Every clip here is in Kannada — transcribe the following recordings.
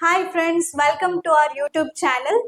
Hi friends welcome to our YouTube channel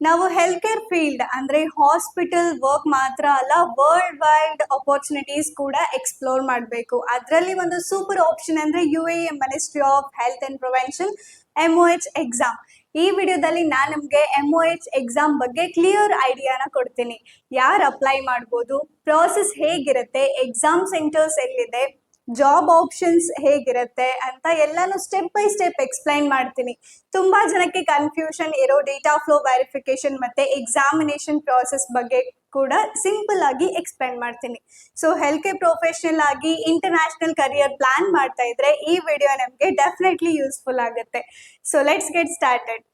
ನಾವು ಹೆಲ್ತ್ ಕೇರ್ ಫೀಲ್ಡ್ ಅಂದ್ರೆ ಹಾಸ್ಪಿಟಲ್ ವರ್ಕ್ ಮಾತ್ರ ಅಲ್ಲ ವರ್ಲ್ಡ್ ವೈಡ್ ಅಪರ್ಚುನಿಟೀಸ್ ಕೂಡ ಎಕ್ಸ್ಪ್ಲೋರ್ ಮಾಡಬೇಕು. ಅದರಲ್ಲಿ ಒಂದು ಸೂಪರ್ ಆಪ್ಷನ್ ಅಂದ್ರೆ U A ministry of health and prevention M O H exam ಈ ವಿಡಿಯೋದಲ್ಲಿ ನಾನು ನಿಮಗೆ ಎಂ ಒ ಎಚ್ ಎಕ್ಸಾಮ್ ಬಗ್ಗೆ ಕ್ಲಿಯರ್ ಐಡಿಯಾನ ಕೊಡ್ತೀನಿ. ಯಾರು ಅಪ್ಲೈ ಮಾಡ್ಬೋದು ಪ್ರೋಸೆಸ್ ಹೇಗಿರುತ್ತೆ ಎಕ್ಸಾಮ್ ಸೆಂಟರ್ಸ್ ಎಲ್ಲಿದೆ ಜಾಬ್ ಆಪ್ಷನ್ಸ್ ಹೇಗಿರುತ್ತೆ ಅಂತ ಎಲ್ಲಾನು ಸ್ಟೆಪ್ ಬೈ ಸ್ಟೆಪ್ ಎಕ್ಸ್ಪ್ಲೈನ್ ಮಾಡ್ತೀನಿ. ತುಂಬಾ ಜನಕ್ಕೆ ಕನ್ಫ್ಯೂಷನ್ ಇರೋ ಡೇಟಾ ಫ್ಲೋ ವೆರಿಫಿಕೇಶನ್ ಮತ್ತೆ ಎಕ್ಸಾಮಿನೇಷನ್ ಪ್ರಾಸೆಸ್ ಬಗ್ಗೆ ಕೂಡ ಸಿಂಪಲ್ ಆಗಿ ಎಕ್ಸ್ಪ್ಲೈನ್ ಮಾಡ್ತೀನಿ. ಸೊ ಹೆಲ್ತ್ ಕೇರ್ ಪ್ರೊಫೆಷನಲ್ ಆಗಿ ಇಂಟರ್ನ್ಯಾಷನಲ್ ಕರಿಯರ್ ಪ್ಲಾನ್ ಮಾಡ್ತಾ ಇದ್ರೆ ಈ ವಿಡಿಯೋ ನಮಗೆ ಡೆಫಿನೆಟ್ಲಿ ಯೂಸ್ಫುಲ್ ಆಗುತ್ತೆ. ಸೊ ಲೆಟ್ಸ್ ಗೆಟ್ ಸ್ಟಾರ್ಟೆಡ್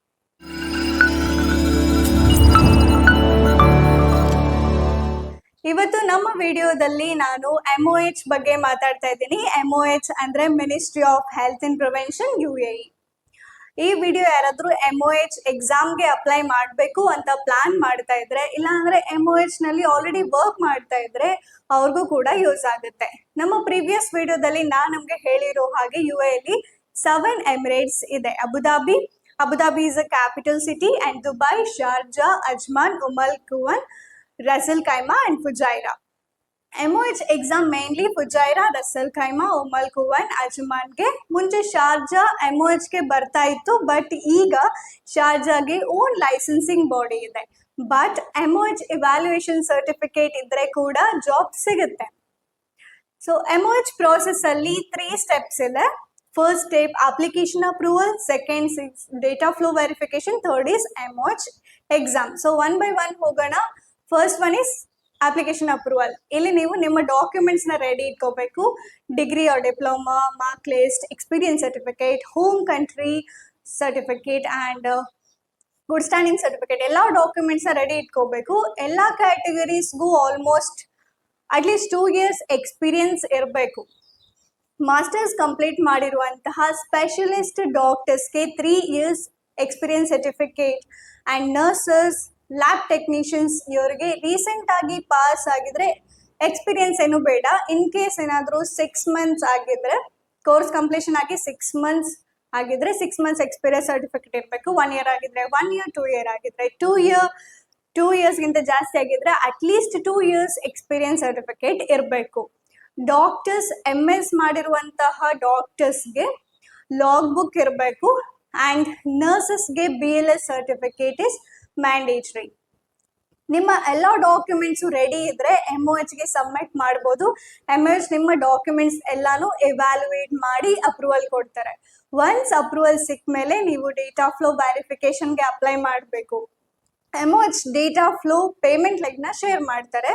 ಇವತ್ತು ನಮ್ಮ ವಿಡಿಯೋದಲ್ಲಿ ನಾನು ಎಂ ಒ ಎಚ್ ಬಗ್ಗೆ ಮಾತಾಡ್ತಾ ಇದ್ದೀನಿ. ಎಂ ಒ ಎಚ್ ಅಂದ್ರೆ ministry of health and prevention U A ಈ ವಿಡಿಯೋ ಯಾರಾದ್ರೂ ಎಂ ಒ ಎಚ್ ಎಕ್ಸಾಮ್ಗೆ ಅಪ್ಲೈ ಮಾಡಬೇಕು ಅಂತ ಪ್ಲಾನ್ ಮಾಡ್ತಾ ಇದ್ರೆ ಇಲ್ಲ ಅಂದ್ರೆ ಎಂ ಒ ಎಚ್ನಲ್ಲಿ ಆಲ್ರೆಡಿ ವರ್ಕ್ ಮಾಡ್ತಾ ಇದ್ರೆ ಅವ್ರಿಗೂ ಕೂಡ ಯೂಸ್ ಆಗುತ್ತೆ. ನಮ್ಮ ಪ್ರೀವಿಯಸ್ ವಿಡಿಯೋದಲ್ಲಿ ನಾನು ನಮ್ಗೆ ಹೇಳಿರೋ ಹಾಗೆ ಯು ಎಲ್ಲಿ ಸೆವೆನ್ ಎಮಿರೇಟ್ಸ್ ಇದೆ. Abu Dhabi Abu Dhabi is a capital city and Dubai Sharjah Ajman Umm al Quwain Ras al Khaimah and Fujairah H exam mainly Fujairah Ras al Khaimah Umm al Quwain ಅಜ್ಮಾನ್ಗೆ ಮುಂಚೆ ಶಾರ್ಜಾ ಗೆ ಬರ್ತಾ ಇತ್ತು ಬಟ್ ಈಗ ಶಾರ್ಜಾಗೆ ಓನ್ ಲೈಸೆನ್ಸಿಂಗ್ ಬಾಡಿ ಇದೆ ಬಟ್ ಎಚ್ ಇವ್ಯಾಲ್ಯೂಯೇಷನ್ ಸರ್ಟಿಫಿಕೇಟ್ ಇದ್ರೆ ಕೂಡ ಜಾಬ್ ಸಿಗುತ್ತೆ ಸೊ ಎಚ್ ಪ್ರಾಸೆಸ್ ಅಲ್ಲಿ ತ್ರೀ ಸ್ಟೆಪ್ಸ್ ಇದೆ first step application approval second six data flow verification third is H exam so one by one ಹೋಗೋಣ first one is application approval ಇಲ್ಲಿ ನೀವು ನಿಮ್ಮ ಡಾಕ್ಯುಮೆಂಟ್ಸ್ನ ರೆಡಿ ಇಟ್ಕೋಬೇಕು. Degree or diploma mark list experience certificate home country certificate and good standing certificate ಎಲ್ಲ ಡಾಕ್ಯುಮೆಂಟ್ಸ್ನ ರೆಡಿ ಇಟ್ಕೋಬೇಕು. ಎಲ್ಲ ಕ್ಯಾಟಗರೀಸ್ಗೂ almost at least two years experience ಇರಬೇಕು. ಮಾಸ್ಟರ್ಸ್ ಕಂಪ್ಲೀಟ್ ಮಾಡಿರುವಂತಹ specialist ಡಾಕ್ಟರ್ಸ್ಗೆ three years experience certificate and nurses lab technicians ಇವರಿಗೆ ರೀಸೆಂಟ್ ಆಗಿ ಪಾಸ್ ಆಗಿದ್ರೆ ಎಕ್ಸ್ಪೀರಿಯನ್ಸ್ ಏನು ಬೇಡ. ಇನ್ ಕೇಸ್ ಏನಾದರೂ ಸಿಕ್ಸ್ ಮಂತ್ಸ್ ಆಗಿದ್ರೆ ಕೋರ್ಸ್ ಕಂಪ್ಲೀಷನ್ ಆಗಿ ಸಿಕ್ಸ್ ಮಂತ್ಸ್ ಆಗಿದ್ರೆ ಸಿಕ್ಸ್ ಮಂತ್ಸ್ ಎಕ್ಸ್ಪೀರಿಯನ್ಸ್ ಸರ್ಟಿಫಿಕೇಟ್ ಇರಬೇಕು. ಒನ್ ಇಯರ್ ಆಗಿದ್ರೆ ಒನ್ ಇಯರ್ ಟೂ ಇಯರ್ ಆಗಿದ್ರೆ ಟೂ ಇಯರ್ ಟೂ ಇಯರ್ಸ್ಗಿಂತ ಜಾಸ್ತಿ ಆಗಿದ್ರೆ at least two years experience certificate ಇರಬೇಕು. ಡಾಕ್ಟರ್ಸ್ ಎಂ ಎಸ್ ಮಾಡಿರುವಂತಹ ಡಾಕ್ಟರ್ಸ್ಗೆ ಲಾಗ್ ಬುಕ್ ಇರಬೇಕು. And ನರ್ಸಸ್ಗೆ B L S certificate is mandatory ನಿಮ್ಮ ಎಲ್ಲ ಡಾಕ್ಯುಮೆಂಟ್ಸು ರೆಡಿ ಇದ್ರೆ ಎಂ ಒ ಎಚ್ಗೆ ಸಬ್ಮಿಟ್ ಮಾಡ್ಬೋದು. ಎಂ ಎಚ್ ನಿಮ್ಮ ಡಾಕ್ಯುಮೆಂಟ್ಸ್ ಎಲ್ಲಾನು ಎವ್ಯಾಲ್ಯೂಯೇಟ್ ಮಾಡಿ ಅಪ್ರೂವಲ್ ಕೊಡ್ತಾರೆ. ಒನ್ಸ್ ಅಪ್ರೂವಲ್ ಸಿಕ್ಕ ಮೇಲೆ ನೀವು ಡೇಟಾ ಫ್ಲೋ ವ್ಯಾರಿಫಿಕೇಶನ್ಗೆ ಅಪ್ಲೈ ಮಾಡಬೇಕು. M H data flow payment ಲೈಕ್ನ share ಮಾಡ್ತಾರೆ.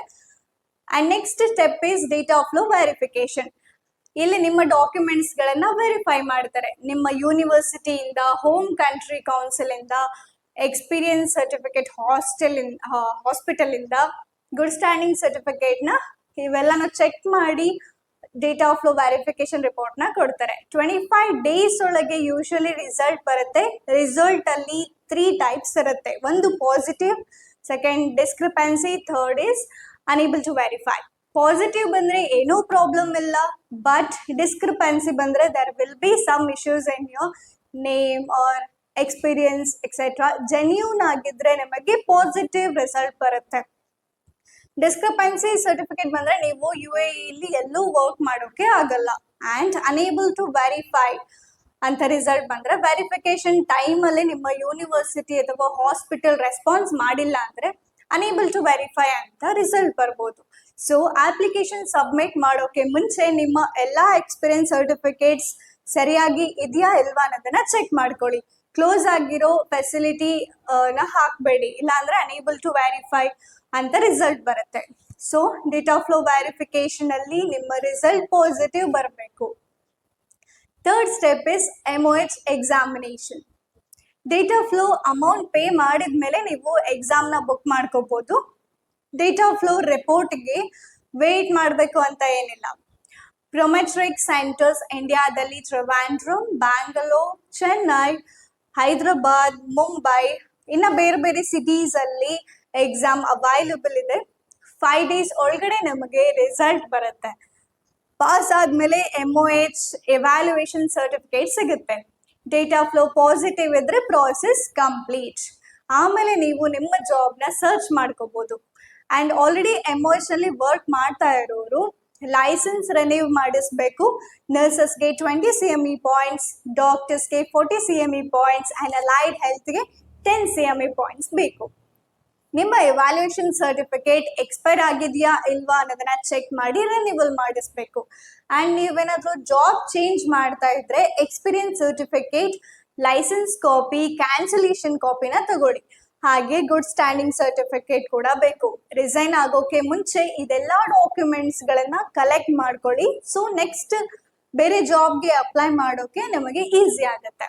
And next step is data flow verification ಇಲ್ಲಿ ನಿಮ್ಮ ಡಾಕ್ಯುಮೆಂಟ್ಸ್ ಗಳನ್ನ ವೆರಿಫೈ ಮಾಡ್ತಾರೆ. ನಿಮ್ಮ ಯೂನಿವರ್ಸಿಟಿಯಿಂದ ಹೋಮ್ ಕಂಟ್ರಿ ಕೌನ್ಸಿಲ್ ಇಂದ experience certificate hostel in hospital ಇಂದ ಗುಡ್ ಸ್ಟ್ಯಾಂಡಿಂಗ್ ಸರ್ಟಿಫಿಕೇಟ್ನ ಇವೆಲ್ಲನ ಚೆಕ್ ಮಾಡಿ ಡೇಟಾ ಆಫ್ ಫ್ಲೋ ವ್ಯಾರಿಫಿಕೇಶನ್ ರಿಪೋರ್ಟ್ನ ಕೊಡ್ತಾರೆ. ಟ್ವೆಂಟಿ ಫೈವ್ ಡೇಸ್ ಒಳಗೆ ಯೂಶಲಿ ರಿಸಲ್ಟ್ ಬರುತ್ತೆ. ರಿಸಲ್ಟ್ ಅಲ್ಲಿ ತ್ರೀ ಟೈಪ್ಸ್ ಇರುತ್ತೆ. ಒಂದು positive second discrepancy third is unable to verify positive ಬಂದ್ರೆ ಏನೂ ಪ್ರಾಬ್ಲಮ್ ಇಲ್ಲ ಬಟ್ ಡಿಸ್ಕ್ರಿಪೆನ್ಸಿ ಬಂದ್ರೆ there will be some issues in your name or experience etcetera genuine ಆಗಿದ್ರೆ ನಿಮಗೆ ಪಾಸಿಟಿವ್ ರಿಸಲ್ಟ್ ಬರುತ್ತೆ. ಡಿಸ್ಕ್ರಿಪೆನ್ಸಿ ಸರ್ಟಿಫಿಕೇಟ್ ಬಂದ್ರೆ ನೀವು ಯು ಎ ಇಲ್ಲಿ ಎಲ್ಲೂ ವರ್ಕ್ ಮಾಡೋಕೆ ಆಗಲ್ಲ. ಅಂಡ್ ಅನೇಬಲ್ ಟು ವೆರಿಫೈ ಅಂತ ರಿಸಲ್ಟ್ ಬಂದ್ರೆ ವೆರಿಫಿಕೇಶನ್ ಟೈಮ್ ಅಲ್ಲಿ ನಿಮ್ಮ ಯೂನಿವರ್ಸಿಟಿ ಅಥವಾ ಹಾಸ್ಪಿಟಲ್ ರೆಸ್ಪಾನ್ಸ್ ಮಾಡಿಲ್ಲ ಅಂದ್ರೆ ಅನೇಬಲ್ ಟು ವೆರಿಫೈ ಅಂತ ರಿಸಲ್ಟ್ ಬರ್ಬೋದು. ಸೊ ಅಪ್ಲಿಕೇಶನ್ ಸಬ್ಮಿಟ್ ಮಾಡೋಕೆ ಮುಂಚೆ ನಿಮ್ಮ ಎಲ್ಲಾ ಎಕ್ಸ್ಪೀರಿಯನ್ಸ್ ಸರ್ಟಿಫಿಕೇಟ್ಸ್ ಸರಿಯಾಗಿ ಇದೆಯಾ ಇಲ್ವಾ ಅನ್ನೋದನ್ನ ಚೆಕ್ ಮಾಡ್ಕೊಳ್ಳಿ. ಕ್ಲೋಸ್ ಆಗಿರೋ ಫೆಸಿಲಿಟಿ ನ ಹಾಕಬೇಡಿ. ಇಲ್ಲಾಂದ್ರೆ ಅನೇಬಲ್ ಟು ವೆರಿಫೈ ಅಂತ ರಿಸಲ್ಟ್ ಬರುತ್ತೆ. ಸೊ ಡೇಟಾ ಫ್ಲೋ ವ್ಯಾರಿಫಿಕೇಶನ್ ಅಲ್ಲಿ ನಿಮ್ಮ ರಿಸಲ್ಟ್ ಪಾಸಿಟಿವ್ ಬರಬೇಕು. Third step is M H examination data flow amount pay ಮಾಡಿದ ಮೇಲೆ ನೀವು ಎಕ್ಸಾಮ್ನ ಬುಕ್ ಮಾಡ್ಕೋಬಹುದು ಡೇಟಾ ಫ್ಲೋ ರಿಪೋರ್ಟ್ಗೆ ವೇಟ್ ಮಾಡಬೇಕು ಅಂತ ಏನಿಲ್ಲ. ಪ್ರೊಮೆಟ್ರಿಕ್ ಸೆಂಟರ್ಸ್ ಇಂಡಿಯಾದಲ್ಲಿ ತ್ರಿವಾಂಡ್ರಮ್ ಬ್ಯಾಂಗಲೋರ್ ಚೆನ್ನೈ ಹೈದರಾಬಾದ್ ಮುಂಬೈ ಇನ್ನ ಬೇರೆ ಬೇರೆ ಸಿಟೀಸ್ ಅಲ್ಲಿ ಎಕ್ಸಾಮ್ ಅವೈಲೇಬಲ್ ಇದೆ. ಫೈವ್ ಡೇಸ್ ಒಳಗಡೆ ನಮಗೆ ರಿಸಲ್ಟ್ ಬರುತ್ತೆ. ಪಾಸ್ ಆದ್ಮೇಲೆ M O H evaluation certificate ಸಿಗುತ್ತೆ. ಡೇಟಾ ಫ್ಲೋ ಪಾಸಿಟಿವ್ ಇದ್ರೆ ಪ್ರಾಸೆಸ್ ಕಂಪ್ಲೀಟ್ ಆಮೇಲೆ ನೀವು ನಿಮ್ಮ ಜಾಬ್ನ ಸರ್ಚ್ ಮಾಡ್ಕೋಬಹುದು ಆ್ಯಂಡ್ ಆಲ್ರೆಡಿ ಎಮೋಷನಲ್ಲಿ ವರ್ಕ್ ಮಾಡ್ತಾ ಇರೋರು ಲೈಸೆನ್ಸ್ ರಿನ್ಯೂ ಮಾಡಿಸ್ಬೇಕು. ನರ್ಸಸ್ಗೆ twenty C M E points ಡಾಕ್ಟರ್ಸ್ಗೆ forty C M E points and allied ಹೆಲ್ತ್ಗೆ ten C M E points ಬೇಕು. ನಿಮ್ಮ ಎವ್ಯಾಲ್ಯೂಯೇಷನ್ ಸರ್ಟಿಫಿಕೇಟ್ ಎಕ್ಸ್ಪೈರ್ ಆಗಿದೆಯಾ ಇಲ್ವಾ ಅನ್ನೋದನ್ನ ಚೆಕ್ ಮಾಡಿ ರಿನಿವಲ್ ಮಾಡಿಸ್ಬೇಕು. ಅಂಡ್ ನೀವೇನಾದ್ರೂ ಜಾಬ್ ಚೇಂಜ್ ಮಾಡ್ತಾ ಇದ್ರೆ experience certificate licence copy cancellation ಕಾಪಿನ ತಗೊಳ್ಳಿ. ಹಾಗೆ ಗುಡ್ ಸ್ಟ್ಯಾಂಡಿಂಗ್ ಸರ್ಟಿಫಿಕೇಟ್ ಕೂಡ ಬೇಕು. ರಿಸೈನ್ ಆಗೋಕೆ ಮುಂಚೆ ಇದೆಲ್ಲ ಡಾಕ್ಯುಮೆಂಟ್ಸ್ಗಳನ್ನ ಕಲೆಕ್ಟ್ ಮಾಡ್ಕೊಳ್ಳಿ. ಸೊ ನೆಕ್ಸ್ಟ್ ಬೇರೆ ಜಾಬ್ಗೆ ಅಪ್ಲೈ ಮಾಡೋಕೆ ನಿಮಗೆ ಈಸಿ ಆಗುತ್ತೆ.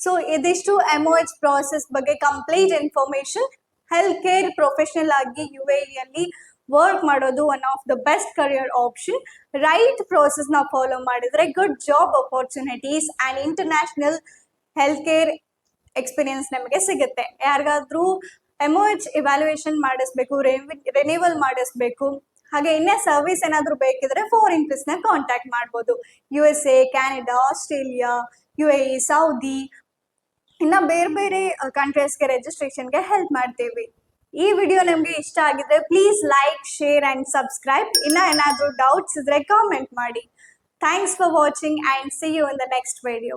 ಸೊ ಇದಿಷ್ಟು ಎಂಒ ಎಚ್ ಪ್ರಾಸೆಸ್ ಬಗ್ಗೆ complete information health care professional ಆಗಿ ಯು ಎ ಅಲ್ಲಿ ವರ್ಕ್ ಮಾಡೋದು one of the best career option right ಪ್ರೋಸೆಸ್ನ follow ಮಾಡಿದ್ರೆ good job opportunities and international health care experience ನಮಗೆ ಸಿಗುತ್ತೆ. ಯಾರಿಗಾದ್ರೂ ಎಂ ಎಚ್ ಇವ್ಯಾಲ್ಯೂಯೇಷನ್ ಮಾಡಿಸ್ಬೇಕು ರಿನಿವಲ್ ಮಾಡಿಸ್ಬೇಕು, ಹಾಗೆ ಇನ್ನೇ ಸರ್ವಿಸ್ ಏನಾದರೂ ಬೇಕಿದ್ರೆ ಫಾರಿನ್ನ ಕಾಂಟ್ಯಾಕ್ಟ್ ಮಾಡ್ಬೋದು. U S A Canada Australia U A Saudi ಇನ್ನ ಬೇರೆ ಬೇರೆ ಕಂಟ್ರೀಸ್ಗೆ ರಿಜಿಸ್ಟ್ರೇಷನ್ಗೆ ಹೆಲ್ಪ್ ಮಾಡ್ತೀವಿ. ಈ ವಿಡಿಯೋ ನಿಮಗೆ ಇಷ್ಟ ಆಗಿದ್ರೆ please like share and subscribe ಇನ್ನ ಏನಾದರೂ ಡೌಟ್ಸ್ ಇದ್ರೆ ಕಾಮೆಂಟ್ ಮಾಡಿ. Thanks for watching and see you in the next video